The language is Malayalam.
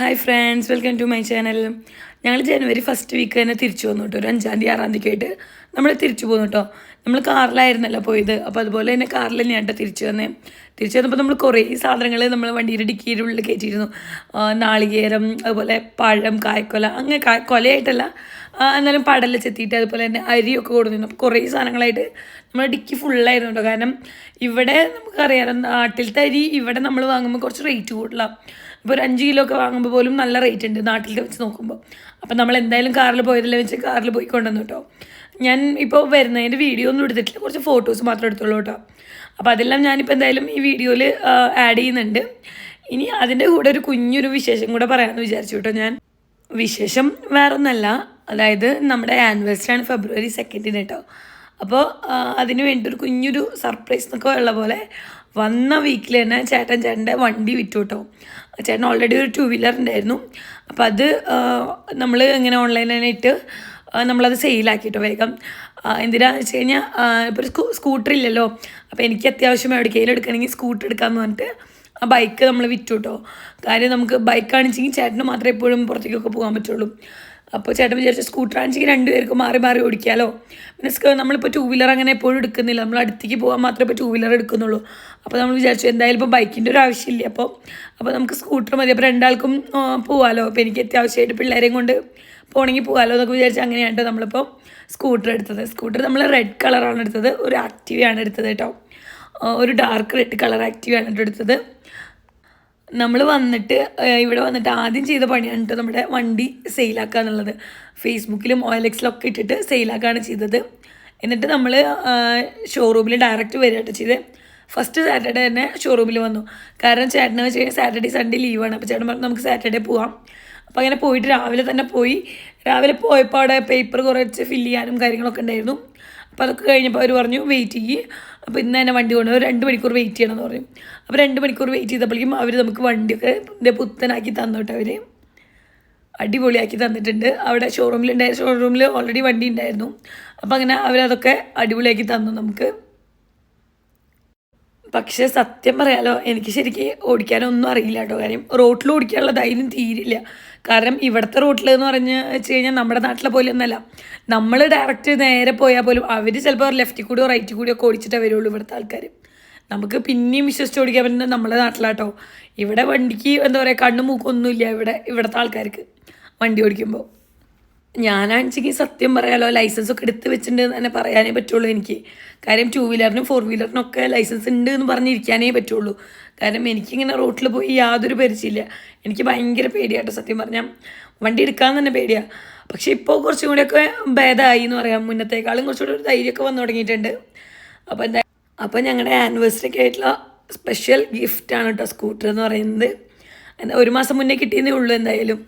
Hi friends welcome to my channel ഞങ്ങൾ ജനുവരി ഫസ്റ്റ് വീക്ക് തന്നെ തിരിച്ചു വന്നു കേട്ടോ. ഒരു അഞ്ചാം തീയതി ആറാം തീയതി ആയിട്ട് നമ്മൾ തിരിച്ചു പോന്നു കേട്ടോ. നമ്മൾ കാറിലായിരുന്നല്ലോ പോയത്. അപ്പോൾ അതുപോലെ തന്നെ കാറിൽ കേട്ടോ തിരിച്ചു വന്നേ. തിരിച്ചു വന്നപ്പോൾ നമ്മൾ കുറേ സാധനങ്ങൾ നമ്മൾ വണ്ടിയുടെ ഡിക്കിയുടെ ഉള്ളിൽ കയറ്റിയിരുന്നു. നാളികേരം അതുപോലെ പഴം കായ്ക്കൊല അങ്ങനെ കായ്ക്കൊലയായിട്ടല്ല കൊലയായിട്ടല്ല. എന്നാലും പടല ചെത്തിയിട്ട് അതുപോലെ തന്നെ അരിയൊക്കെ കൊടുത്തിരുന്നു. അപ്പോൾ കുറേ സാധനങ്ങളായിട്ട് നമ്മൾ ഡിക്കി ഫുള്ളായിരുന്നു കേട്ടോ. കാരണം ഇവിടെ നമുക്കറിയാം നാട്ടിലത്തെ അരി ഇവിടെ നമ്മൾ വാങ്ങുമ്പോൾ കുറച്ച് റേറ്റ് കൂടുതലാണ് ഇപ്പോൾ ഒരു അഞ്ച് കിലോ ഒക്കെ വാങ്ങുമ്പോൾ പോലും നല്ല റേറ്റ് ഉണ്ട് നാട്ടിലത്തെ വെച്ച് നോക്കുമ്പോൾ അപ്പം നമ്മൾ എന്തായാലും കാറിൽ പോയതല്ലേ വെച്ച് കാറിൽ പോയി കൊണ്ടുവന്നു കേട്ടോ ഞാൻ ഇപ്പോൾ വരുന്നതിന്റെ വീഡിയോ ഒന്നും എടുത്തിട്ടില്ല. കുറച്ച് ഫോട്ടോസ് മാത്രം എടുത്തുള്ളൂ കേട്ടോ അപ്പോൾ അതെല്ലാം ഞാനിപ്പോൾ എന്തായാലും ഈ വീഡിയോയിൽ ആഡ് ചെയ്യുന്നുണ്ട്. ഇനി അതിന്റെ കൂടെ ഒരു കുഞ്ഞൊരു വിശേഷം കൂടെ പറയാമെന്ന് വിചാരിച്ചു കേട്ടോ ഞാൻ. വിശേഷം വേറൊന്നല്ല. അതായത് നമ്മുടെ ആനിവേഴ്സറി ആണ് ഫെബ്രുവരി സെക്കൻഡിന് കേട്ടോ അപ്പോൾ അതിന് വേണ്ടി ഒരു കുഞ്ഞൊരു സർപ്രൈസ് എന്നൊക്കെ ഉള്ള പോലെ വന്ന വീക്കിൽ തന്നെ ചേട്ടൻ ചേട്ടന്റെ വണ്ടി വിറ്റു കേട്ടോ ചേട്ടൻ ഓൾറെഡി ഒരു ടു വീലർ ഉണ്ടായിരുന്നു. അപ്പോൾ അത് നമ്മൾ ഇങ്ങനെ ഓൺലൈനായിട്ട് നമ്മളത് സെയിലാക്കിയിട്ടോ വേഗം. എന്തിനാന്ന് വെച്ച് കഴിഞ്ഞാൽ ഇപ്പോൾ ഒരു സ്കൂ സ്കൂട്ടർ ഇല്ലല്ലോ. അപ്പോൾ എനിക്ക് അത്യാവശ്യം എവിടേക്കെങ്കിലും എടുക്കണമെങ്കിൽ സ്കൂട്ടർ എടുക്കാമെന്ന് പറഞ്ഞിട്ട് ആ ബൈക്ക് നമ്മൾ വിറ്റു കേട്ടോ കാര്യം നമുക്ക് ബൈക്കാണെച്ചെങ്കിൽ ചേട്ടന് മാത്രമേ എപ്പോഴും പുറത്തേക്കൊക്കെ പോകാൻ പറ്റുള്ളൂ. അപ്പോൾ ചേട്ടൻ വിചാരിച്ച സ്കൂട്ടർ ആണെങ്കിൽ രണ്ടുപേർക്ക് മാറി മാറി ഓടിക്കാമല്ലോ മീൻസ് നമ്മളിപ്പോൾ ടൂ വീലർ അങ്ങനെ എപ്പോഴും എടുക്കുന്നില്ല. നമ്മൾ അടുത്തേക്ക് പോകാൻ മാത്രമേ ഇപ്പോൾ ടൂ വീലർ എടുക്കുന്നുള്ളൂ. അപ്പോൾ നമ്മൾ വിചാരിച്ചു എന്തായാലും ഇപ്പോൾ ബൈക്കിന്റെ ഒരു ആവശ്യമില്ല. അപ്പോൾ അപ്പോൾ നമുക്ക് സ്കൂട്ടർ മതി. അപ്പോൾ രണ്ടാൾക്കും പോകാമല്ലോ അപ്പോൾ എനിക്ക് അത്യാവശ്യമായിട്ട് പിള്ളേരെയും കൊണ്ട് പോകണമെങ്കിൽ പോകാമല്ലോ എന്നൊക്കെ വിചാരിച്ച് അങ്ങനെയാണ് നമ്മളിപ്പോൾ സ്കൂട്ടർ എടുത്തത്. സ്കൂട്ടർ നമ്മൾ റെഡ് കളറാണ് എടുത്തത്. ഒരു ആക്റ്റീവയാണ് എടുത്തത് കേട്ടോ. ഒരു ഡാർക്ക് റെഡ് കളർ ആക്റ്റീവയാണ് എടുത്തത്. നമ്മൾ വന്നിട്ട് ഇവിടെ വന്നിട്ട് ആദ്യം ചെയ്ത പണിയാണ് കേട്ടോ നമ്മുടെ വണ്ടി സെയിലാക്കുക എന്നുള്ളത് ഫേസ്ബുക്കിലും ഓയിൽ എക്സിലൊക്കെ ഇട്ടിട്ട് സെയിലാക്കുകയാണ് ചെയ്തത്. എന്നിട്ട് നമ്മൾ ഷോറൂമിൽ ഡയറക്റ്റ് വരികയാണ് ചെയ്ത്. ഫസ്റ്റ് സാറ്റർഡേ തന്നെ ഷോറൂമിൽ വന്നു. കാരണം ചേട്ടനെന്ന് വെച്ച് കഴിഞ്ഞാൽ സാറ്റർഡേ സൺഡേ ലീവാണ് അപ്പോൾ ചേട്ടൻ പറഞ്ഞു നമുക്ക് സാറ്റർഡേ പോവാം. അപ്പോൾ അങ്ങനെ പോയിട്ട് രാവിലെ തന്നെ പോയി. രാവിലെ പോയപ്പോൾ അവിടെ പേപ്പർ കുറച്ച് ഫില്ല് ചെയ്യാനും കാര്യങ്ങളൊക്കെ ഉണ്ടായിരുന്നു. അപ്പോൾ അതൊക്കെ കഴിഞ്ഞപ്പോൾ അവർ പറഞ്ഞു വെയിറ്റ് ചെയ്യ്. അപ്പോൾ ഇന്ന് തന്നെ വണ്ടി കൊണ്ടു ഒരു രണ്ട് മണിക്കൂർ വെയിറ്റ് ചെയ്യണം എന്ന് പറഞ്ഞു. അപ്പോൾ രണ്ട് മണിക്കൂർ വെയിറ്റ് ചെയ്തപ്പോഴേക്കും അവർ നമുക്ക് വണ്ടിയൊക്കെ ഇതേ പുത്തനാക്കി തന്നോട്ടെ അവർ അടിപൊളിയാക്കി തന്നിട്ടുണ്ട്. അവിടെ ഷോറൂമിൽ ഉണ്ടായ ഷോറൂമിൽ ഓൾറെഡി വണ്ടി ഉണ്ടായിരുന്നു. അപ്പോൾ അങ്ങനെ അവരതൊക്കെ അടിപൊളിയാക്കി തന്നു നമുക്ക്. പക്ഷേ സത്യം പറയാലോ എനിക്ക് ശരിക്കും ഓടിക്കാനൊന്നും അറിയില്ല കേട്ടോ. കാര്യം റോട്ടിൽ ഓടിക്കാനുള്ള ധൈര്യം തീരില്ല. കാരണം ഇവിടുത്തെ റോട്ടിൽ എന്ന് പറഞ്ഞ് വെച്ച് കഴിഞ്ഞാൽ നമ്മുടെ നാട്ടിലെ പോലെ ഒന്നല്ല. നമ്മൾ ഡയറക്റ്റ് നേരെ പോയാൽ പോലും അവർ ചിലപ്പോൾ ലെഫ്റ്റിൽ കൂടിയോ റൈറ്റിൽ കൂടിയോ ഓടിച്ചിട്ടേ വരുള്ളൂ ഇവിടുത്തെ ആൾക്കാർ നമുക്ക് പിന്നെയും വിശ്വസിച്ച് ഓടിക്കാൻ പറ്റുന്നത് നമ്മുടെ നാട്ടിലാട്ടോ. ഇവിടെ വണ്ടിക്ക് എന്താ പറയുക കണ്ണും മൂക്കൊന്നുമില്ല ഇവിടെ ഇവിടുത്തെ ആൾക്കാർക്ക് വണ്ടി ഓടിക്കുമ്പോൾ ഞാനാണെങ്കിൽ സത്യം പറയാലോ ലൈസൻസ് ഒക്കെ എടുത്ത് വെച്ചിട്ടുണ്ട് തന്നെ പറയാനേ പറ്റുള്ളൂ എനിക്ക്. കാര്യം ടൂ വീലറിനും ഫോർ വീലറിനും ഒക്കെ ലൈസൻസ് ഉണ്ട് എന്ന് പറഞ്ഞിരിക്കാനേ പറ്റുള്ളൂ. കാരണം എനിക്കിങ്ങനെ റോട്ടിൽ പോയി യാതൊരു പരിചയമില്ല. എനിക്ക് ഭയങ്കര പേടിയാട്ടോ സത്യം പറഞ്ഞാൽ വണ്ടി എടുക്കാൻ തന്നെ പേടിയാണ് പക്ഷേ ഇപ്പോൾ കുറച്ചും കൂടിയൊക്കെ ഭേദമായി എന്ന് പറയാം. മുന്നത്തേക്കാളും കുറച്ചുകൂടി ഒരു ധൈര്യമൊക്കെ വന്നു തുടങ്ങിയിട്ടുണ്ട്. അപ്പോൾ എന്താ അപ്പോൾ ഞങ്ങളുടെ ആനിവേഴ്സറിക്ക് ആയിട്ടുള്ള സ്പെഷ്യൽ ഗിഫ്റ്റാണ് കേട്ടോ സ്കൂട്ടർ എന്ന് പറയുന്നത്. എന്താ ഒരു മാസം മുന്നേ കിട്ടിയെന്നേ ഉള്ളൂ എന്തായാലും.